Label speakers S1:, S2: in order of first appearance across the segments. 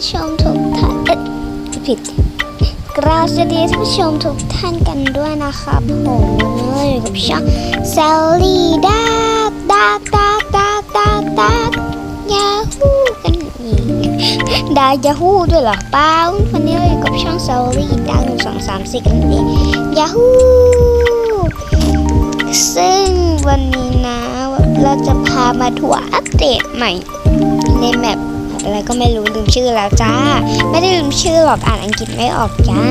S1: ผู้ชมทุกท่านเอ๊ะผิดกราบสวัสดีท่านผู้ชมทุกท่านกันด้วยนะครับผมวันนี้อยู่กับช่องเซลลี่ดาดาดาดาดาดายาฮูกันอีกดายาฮูด้วยเหรอเปล่าวันนี้เราอยู่กับช่องเซลลี่ดาหนึ่งสองสามสี่กันเองยาฮูซึ่งวันนี้นะ เราจะพามาทัวร์อัปเดตใหม่ในแมป อะไรก็ไม่รู้ลืมชื่อแล้วจ้า ไม่ได้ลืมชื่อหรอกอ่านอังกฤษไม่ออกจ้า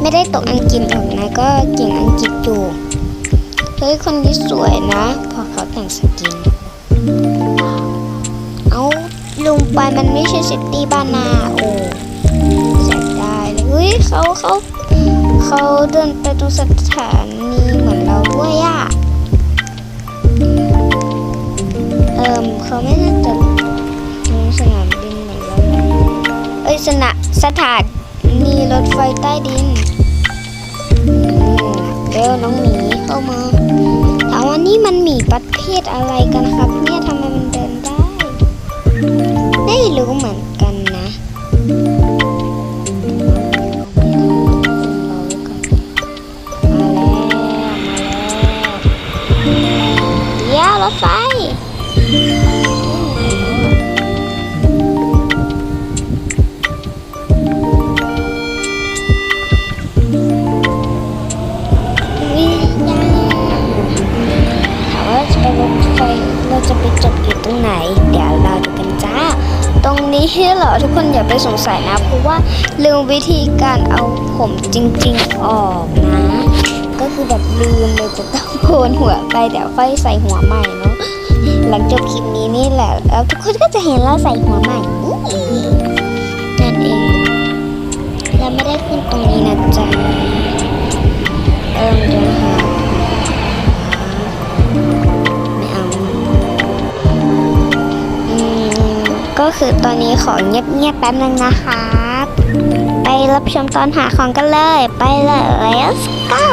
S1: ไม่ได้ตกอังกฤษหรอกนะก็เก่งอังกฤษอยู่เฮ้ยคนนี้สวยนะ พอเขาแต่งสกิน เอาลุงไปมันไม่ใช่ซิตี้บ้านนาโอ้เสียดายเลยเฮ้ยเขาเขาเขาเดินไปตรงสถานีเหมือนเราด้วยอะเอิมเขาไม่น่าจะ สนะสถานนีรถไฟใต้ดินอืมเร็วน้องหมีเข้ามาถามว่านี่มันหมีประเภทอะไรกันครับ เนี่ยทำไมมันเดินได้ ไม่รู้เหมือน ไปสงสัยนะ เพราะว่าลืมวิธีการเอาผมจริงๆออกนะ ก็คือแบบลืมเลยจะต้องโกนหัวไปเดี๋ยวค่อยใส่หัวใหม่เนาะหลังจบคลิปนี้นี่แหละแล้วทุกคนก็จะเห็นเราใส่หัวใหม่นั่นเองเราไม่ได้ขึ้นตรงนี้นะจ๊ะเอิ่มเดี๋ยวหา คือตอนนี้ขอเงียบๆแป๊บนึงนะคะไปรับชมตอนหาของกันเลย ไปเลย let's go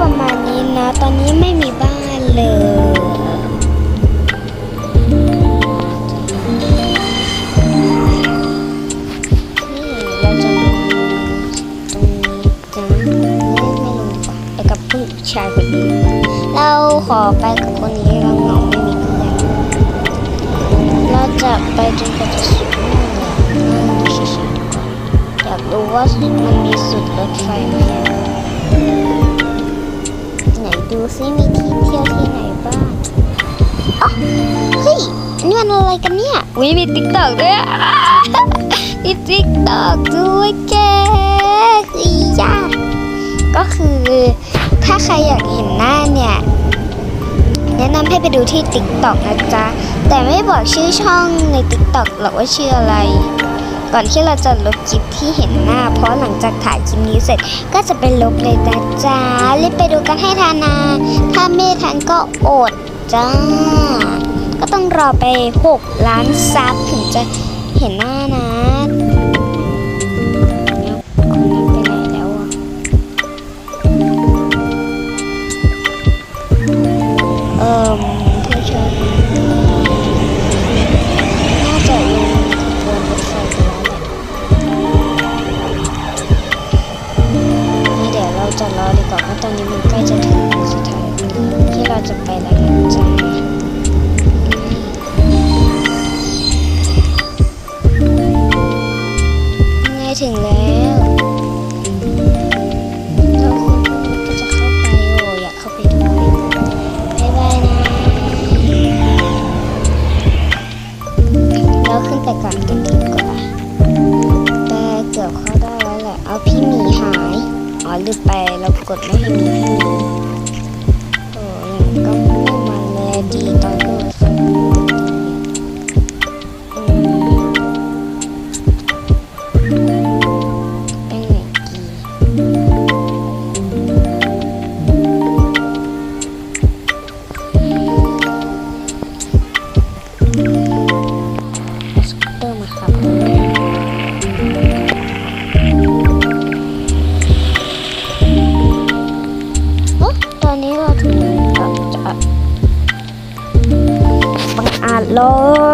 S1: ประมาณนี้นะ ตอนนี้ไม่มีบ้านเลยนี่เราจะตรงนี้จ้ะไม่ลงกว่าไปกับผู้ชายคนนี้เราขอไปกับคนนี้เราเหงาไม่มีเพื่อนเราจะไปจนกว่าจะสุดเลยนั่งดูเฉยๆดีกว่าอยากรู้ว่ามันมีสุดรถไฟไหมอะ ดูซิมีที่เที่ยวที่ไหนบ้างอ๋อเฮ้ยนี่มันอะไรกันเนี่ยวิมีติ๊กตอกด้วยมีติ๊กตอกด้วยแกคือยาก็คือถ้าใครอยากเห็นหน้าเนี่ยแนะนำให้ไปดูที่ TikTok นะจ๊ะ แต่ไม่บอกชื่อช่องใน TikTok หรอกว่าชื่ออะไร ก่อนที่เราจะลบคลิปที่เห็นหน้า เพราะหลังจากถ่ายคลิปนี้เสร็จก็จะไปลบเลยจ้าจ้ารีบไปดูกันให้ทันนะถ้าไม่ทันก็อดจ้า ก็ต้องรอไป 6 ล้านซับถึงจะเห็นหน้านะ ถึงแล้วขึ้นไปก่อนกันดีกว่าแต่เกือบเข้าได้แล้วแหละ เอาพี่หมีหาย อ๋อลืมไป เรากดไม่ให้มีพี่หมีโอ้ยก็ไม่มันเลยดีตอน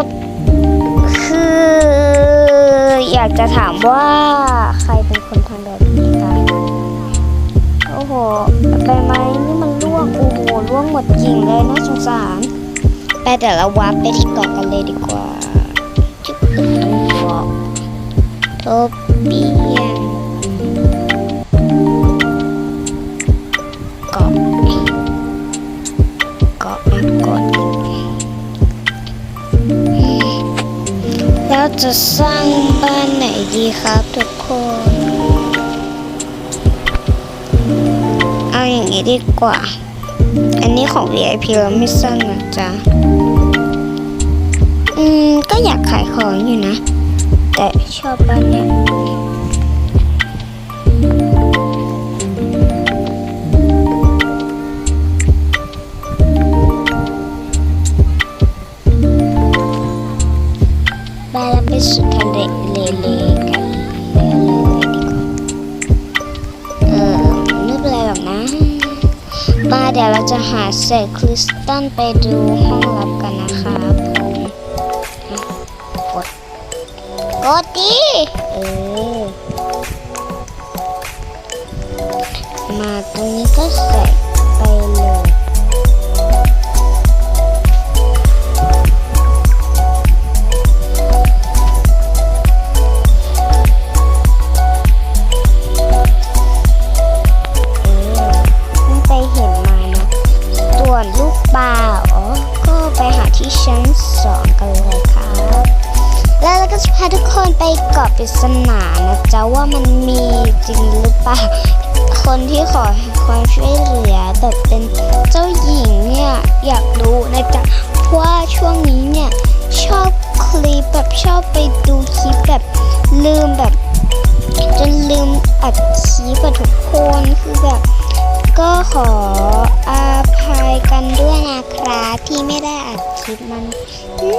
S1: บ คืออยากจะถามว่าใครเป็นคนทำแบบนี้คะโอ้โหใบไม้นี่มันร่วงโอ้โหร่วงหมดกิ่งเลยน่าสงสารไปแต่ละวับไปที่เกาะกันเลยดีกว่าจุ๊บตัวโทเปีย จะสร้างบ้านไหนดีครับทุกคน เอาอย่างนี้ดีกว่า อันนี้ของ VIP เราไม่สร้างนะจ๊ะ อืม ก็อยากขายของอยู่นะ แต่ชอบบ้านเนี้ย เดี๋ยวเราจะหาเศษคริสตัลไปดูห้องลับกันนะคะผมกดกดดิเออมาตรงนี้ก็ใส่ไป ปริศนานะจ๊ะว่ามันมีจริงหรือเปล่า คนที่ขอความช่วยเหลือแบบเป็นเจ้าหญิงเนี่ยอยากรู้นะจ๊ะเพราะว่าช่วงนี้เนี่ยชอบคลิปแบบชอบไปดูคลิปแบบลืมแบบจนลืมอัดคลิปอะทุกคนคือแบบก็ขออาภัยกันด้วยนะครับที่ไม่ได้อัดคลิปมัน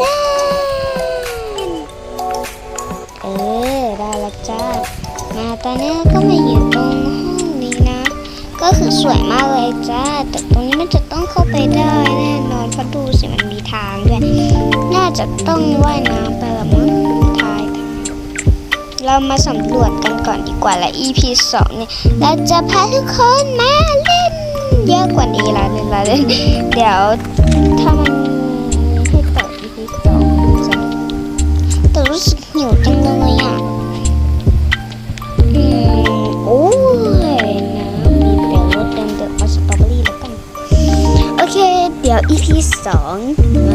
S1: นา ตอนนี้ก็มาอยู่ตรงห้องนี้นะ ก็คือสวยมากเลยจ้า แต่ตรงนี้มันจะต้องเข้าไปได้แน่นอนเพราะดูสิมันมีทางด้วย น่าจะต้องว่ายน้ำไปละมั้งท้ายเรามาสำรวจกันก่อนดีกว่าและ EP 2เนี่ยเราจะพาทุกคนมาเล่นเยอะกว่านี้ละเล่นละเล่นเดี๋ยวถ้ามันให้ต่อ EP สองจะแต่รู้สึกหิวจัง เดี๋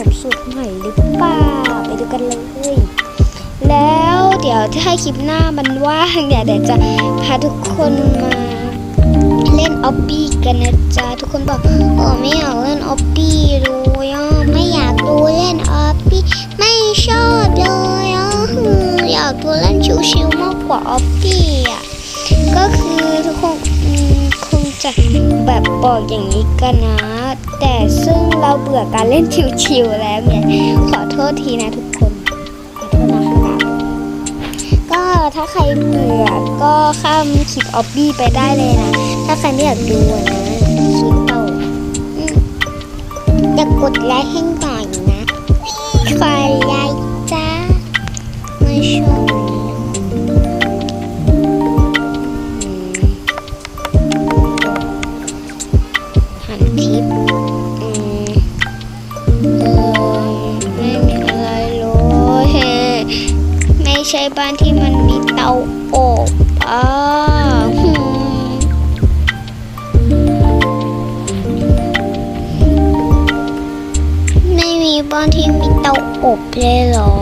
S1: มันมีขนมสูตรใหม่หรือเปล่าไปดูกันเลย แล้วเดี๋ยวถ้าคลิปหน้ามันว่างเนี่ยเดี๋ยวจะพาทุกคนมาเล่นออบบี้กันนะจ๊ะทุกคนบอกโอ้ไม่อยากเล่นออบบี้เลยอะไม่อยากดูเล่นออบบี้ไม่ชอบเลยอะออยากดูเล่นชิวๆมากกว่าออบบี้อะก็คือทุกคนคงจะแบบบอกอย่างนี้กันนะ แต่ซึ่งเราเบื่อการเล่นชิวๆแล้วเนี่ยขอโทษทีนะทุกคนขอโทษนะครับก็ถ้าใครเบื่อก็ข้ามคลิปออบบี้ไปได้เลยนะ ถ้าใครไม่อยากดูนะคลิปเต่าอย่ากดไลค์ให้หน่อยนะ ใครไลค์จ้าไม่ชอบ ใช่บ้านที่มันมีเตาอบอ่าไม่มีบ้านที่มีเตาอบเลยเหรอ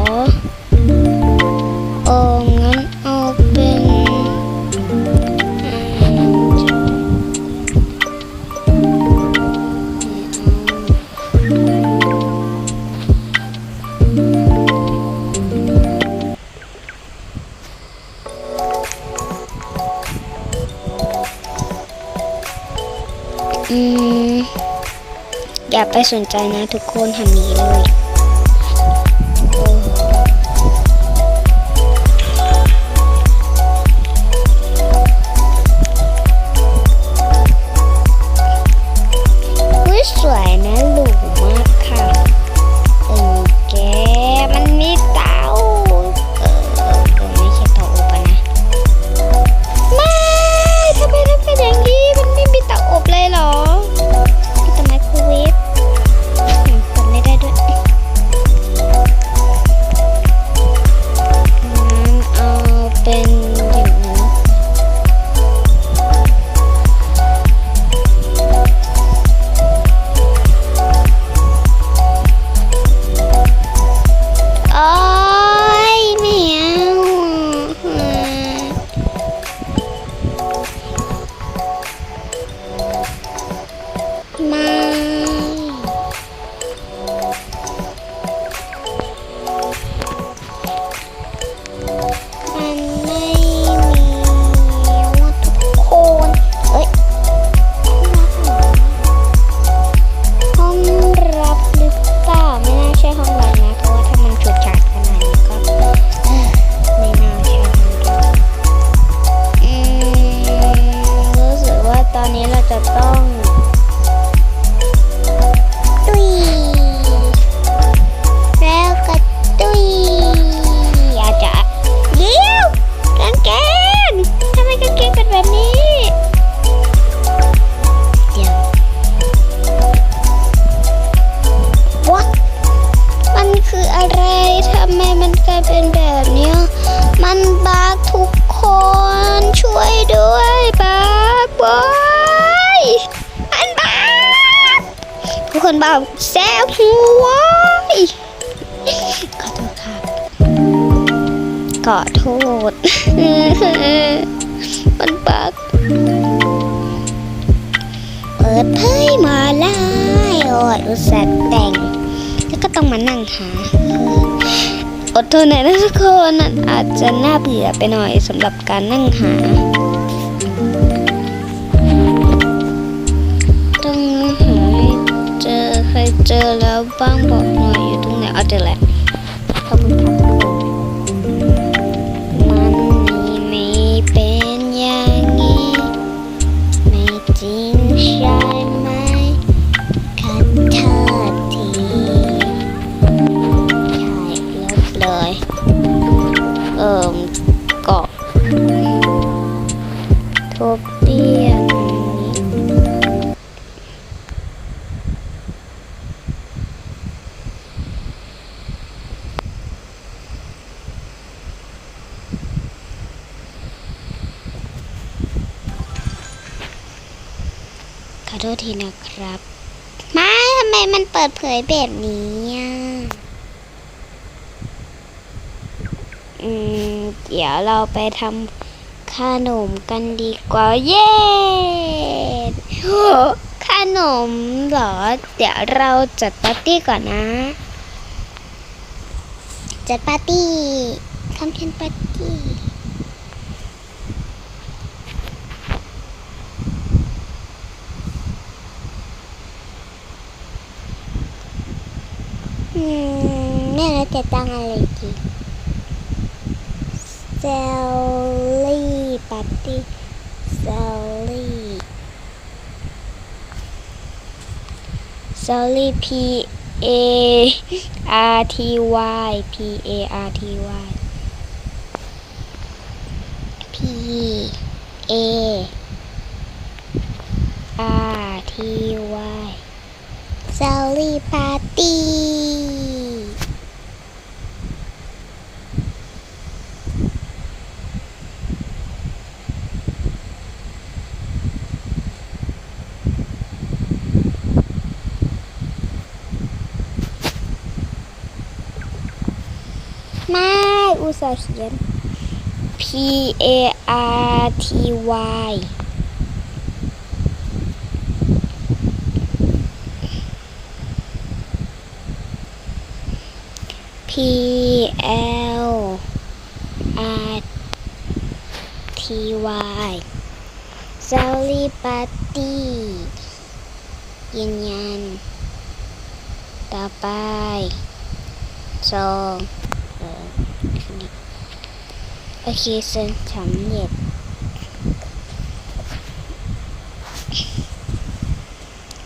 S1: อย่าไปสนใจนะทุกคนหันหนีเลย คนบอกแซ่บหัวยขอโทษค่ะขอโทษ มันปักเปิดเผยมาไล่โอ้ยอุตส่าห์แต่ง แล้วก็ต้องมานั่งหา อดทนหน่อยนะทุกคนอาจจะน่าเบื่อไปหน่อยสำหรับการนั่งหา เจอแล้วบ้างบอกหน่อยอยู่ตรงไหนเอาเจอแล้ว แบบนี้อืม เดี๋ยวเราไปทำขนมกันดีกว่า เย้ขนมเหรอ เดี๋ยวเราจัดปาร์ตี้ก่อนนะ จัดปาร์ตี้ทำเทนปาร์ตี้ อืมแม่เราจะตั้งอะไรดีเซลลี่ปาร์ตี้เซลลี่เซลลี่ P A R T Y P A R T Y P A R T Y เซาลี่ปา ตีไม่อุตส่าห์เขียน P A R T Y P L R T Y Sally Party ยืนยัน ต่อไปสองเออโอเคเซ็นสำเร็จ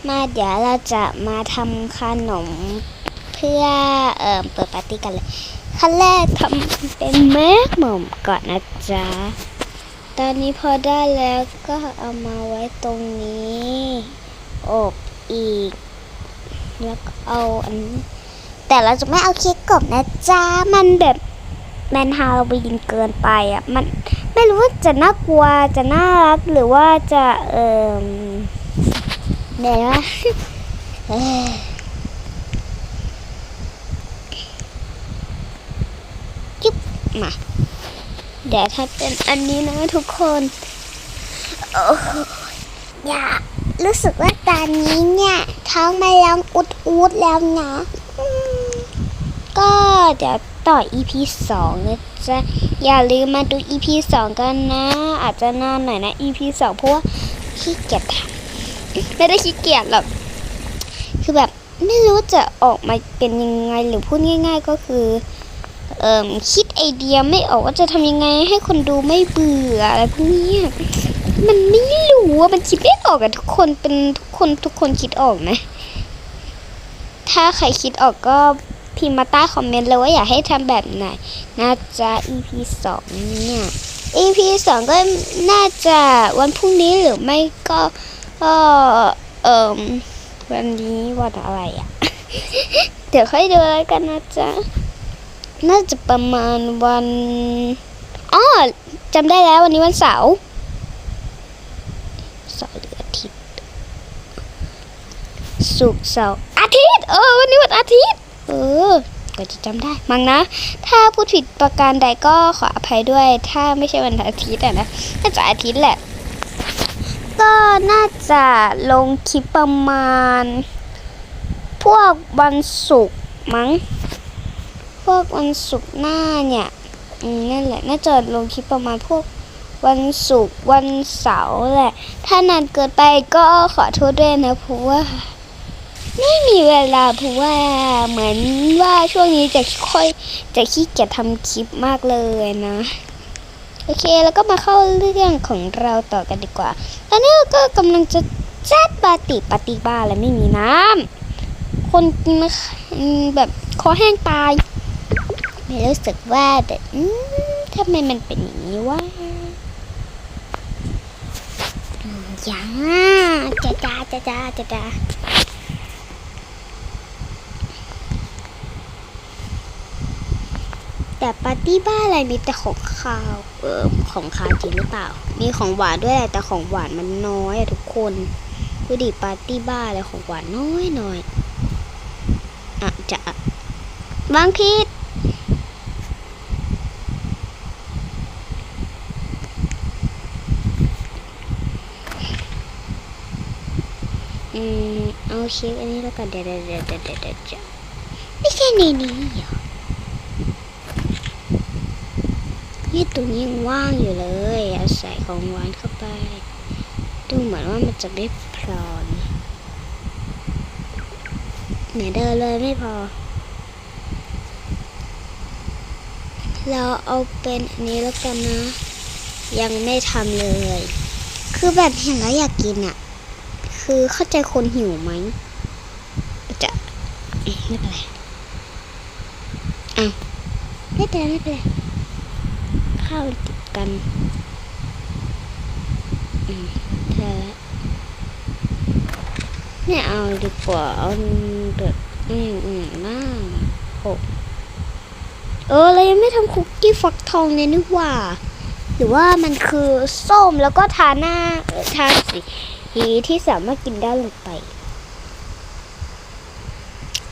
S1: มาเดี๋ยวเราจะมาทำขนมเพื่อเอ่อเปิดปาร์ตี้กันเลยขั้นแรกทำเป็นแม่หม่อมก่อนนะจ๊ะ ตอนนี้พอได้แล้วก็เอามาไว้ตรงนี้ อบอีก แล้วก็เอาอัน แต่เราจะไม่เอาเค้กกบนะจ๊ะ มันแบบแมนฮาโลวีนเกินไปอะ มันไม่รู้ว่าจะน่ากลัว จะน่ารัก หรือว่าจะเอ่อเดี๋ยวนะเอ้ยจุ๊บมา เดี๋ยวถ้าเป็นอันนี้นะทุกคนโอ้อย่ารู้สึกว่าตอนนี้เนี่ยท้องมาลองอุดอุดแล้วนะก็เดี๋ยวต่อ EP สองนะจ๊ะอย่าลืมมาดู EP สองกันนะ อาจจะนานหน่อยนะ EP สองเพราะว่าขี้เกียจทำไม่ได้ขี้เกียจหรอกคือแบบไม่รู้จะออกมาเป็นยังไงหรือพูดง่าย ๆ ก็คือ เอ่มคิดไอเดียไม่ออกว่าจะทำยังไงให้คนดูไม่เบื่ออะไรพวกนี้มันไม่รู้ว่ามันคิดไม่ออกอะทุกคนเป็นทุกคนทุกคนคิดออกไหมถ้าใครคิดออกก็พิมพ์มาใต้คอมเมนต์เลยว่าอยากให้ทำแบบไหน น่าจะ EP สองเนี่ย EP สองก็น่าจะวันพรุ่งนี้หรือไม่ก็ก็เอ่มวันนี้วันอะไรอะ เดี๋ยวค่อยดูแล้วกันนะจ๊ะ น่าจะประมาณวันอ๋อจำได้แล้ววันนี้วันเสาร์เสาร์หรืออาทิตย์ศุกร์เสาร์อาทิตย์เออวันนี้วันอาทิตย์ เออก็จะจำได้มั้งนะ ถ้าพูดผิดประการใดก็ขออภัยด้วย ถ้าไม่ใช่วันอาทิตย์อะนะน่าจะอาทิตย์แหละ ก็น่าจะลงคลิปประมาณ พวกวันศุกร์มั้ง พวกวันศุกร์หน้าเนี่ยนั่นแหละน่าจะลงคลิปประมาณพวกวันศุกร์วันเสาร์แหละ ถ้านานเกินไปก็ขอโทษด้วยนะเพราะว่า ไม่มีเวลาเพราะว่าเหมือนว่าช่วงนี้จะค่อยจะขี้เกียจทำคลิปมากเลยนะ โอเคแล้วก็มาเข้าเรื่องของเราต่อกันดีกว่าตอนนี้เราก็กำลังจะจัดปาร์ตี้ปาร์ตี้บ้าแล้วไม่มีน้ำคนแบบคอแห้งตาย รู้สึกว่าแบบทำไมมันเป็นอย่างนี้วะอย่าจ้าจ้าจ้าจ้าจ้าจ้าแต่ปาร์ตี้บ้านอะไรมีแต่ของคาวเออของคาวจริงหรือเปล่า มีของหวานด้วยแหละแต่ของหวานมันน้อยอะทุกคนดูดิปาร์ตี้บ้าอะไรของหวานน้อยน้อยอะจะบางทีอืม เอาเค้กอันนี้แล้วกันเดี๋ยวเดี๋ยวเดี๋ยวเดี๋ยวเดเดี๋ยวไม่ใช่ในนี้เหรอนี่ตรงนี้ยังว่างอยู่เลยเอาใส่ของหวานเข้าไป ดูเหมือนว่ามันจะไม่พรอนไหนเดินเลยไม่พอ เราเอาเป็นอันนี้แล้วกันนะ ยังไม่ทำเลย คือแบบเห็นแล้วอยากกินอะ คือเข้าใจคนหิวไหมจะไม่เป็นไรอ้าวไม่เป็นไรไม่เป็นไรข้าวติดกันอืมใช่แล้วไม่เอาดีกว่าเอาแบบอืมอืมหน้าโอ้เออเรายังไม่ทำคุกกี้ฟักทองเลยนี่หว่า หรือว่ามันคือส้มแล้วก็ทาหน้าทาสี ทีที่สามารถกินได้ลงไป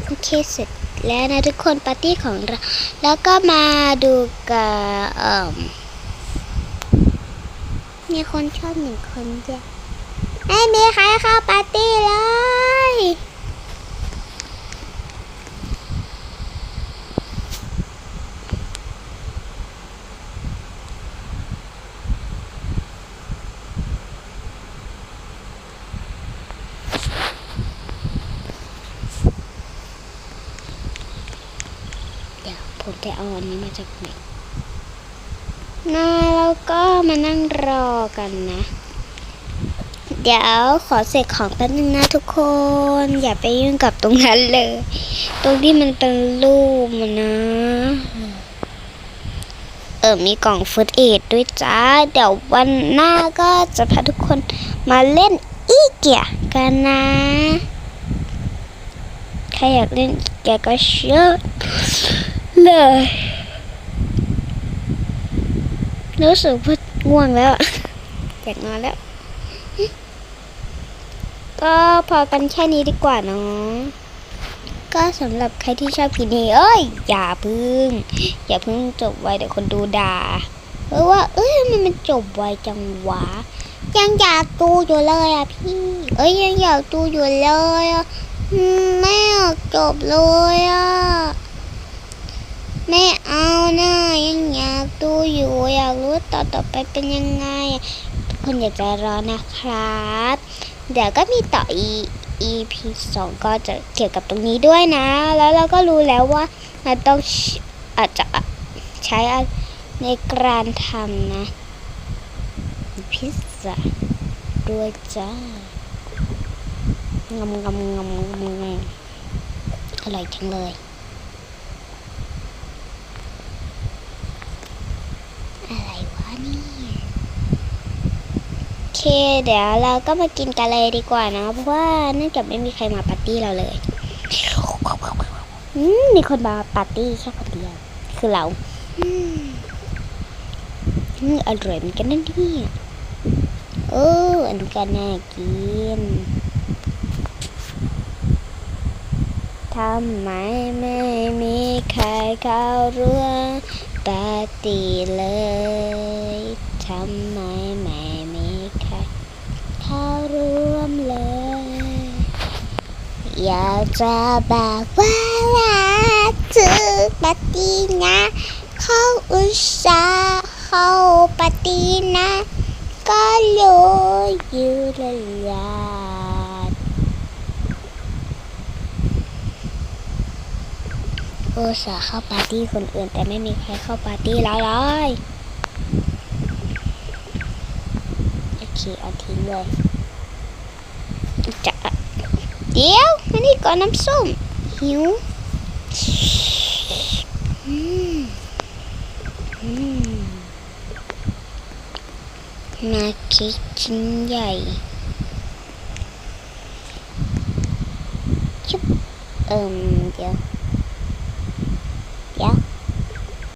S1: โอเคเสร็จแล้วนะทุกคนปาร์ตี้ของเรา แล้วก็มาดูกับเอ่มมีคนชอบหนึ่งคนเดียวไม่มีใครเข้าปาร์ตี้เลย แต่ เอาอันนี้มาจากไหนนะแล้วก็มานั่งรอกันนะ เดี๋ยวขอเสกของแป๊บนึงนะทุกคน อย่าไปยุ่งกับตรงนั้นเลย ตรงที่มันเป็นรูปมันนะ เออมีกล่องฟุตเอทด้วยจ้า เดี๋ยววันหน้าก็จะพาทุกคนมาเล่นอีเกียกันนะ ใครอยากเล่นอีเกียก็เชิญ เลยรู้สึกว่าง่วงแล้วอยากนอนแล้ว ก็พอกันแค่นี้ดีกว่าเนาะก็สำหรับใครที่ชอบคลิปนี้เอ้ย อย่าพึ่ง อย่าพิ่งจบไวเดี๋ยวคนดูด่าเพราะว่า เอ้ยมันมันจบไวจังหวะ ยังอยากดูอยู่เลยอะพี่ เอ้ยยังอยากดูอยู่เลยอะไม่อยากจบเลยอะ ไม่เอานะยังอยากดูอยู่อยากรู้ต่อต่อไปเป็นยังไงอะทุกคนอยากจะรอนะครับ เดี๋ยวก็มีต่อ e EP สองก็จะเกี่ยวกับตรงนี้ด้วยนะ แล้วเราก็รู้แล้วว่ามันต้องอาจจะใช้ในการทำนะ พิซซ่าด้วยจ้างำงำงำงำงำอร่อยจังเลย อะไรวะเนี่ย โอเค เดี๋ยวเราก็มากินกันเลยดีกว่านะ เพราะว่าเนื่องจากไม่มีใครมาปาร์ตี้เราเลยอืมมีคนมาปาร์ตี้แค่คนเดียว คือเราอืมอืมอร่อยเหมือนกันนั่นนี่เอออันนี้ก็น่ากินทำไมไม่มีใครเข้าร่วม ปาร์ตี้เลย ทำไมไม่มีใครเข้าร่วมเลย อยากจะบอกว่ารักเธอปาร์ตี้นะเขาอุตส่าห์เข้าปาร์ตี้นะ ก็รู้อยู่ละลาด อุตส่าห์เข้าปาร์ตี้คนอื่น แต่ไม่มีใครเข้าปาร์ตี้เราเลยโอเคเอาทิ้งเลยจะเดี๋ยวอันนี้ก่อนน้ำส้ม หิวอืมอืมนาเค้กชิ้นใหญ่ชุบเอิมเดี๋ยว Yeah.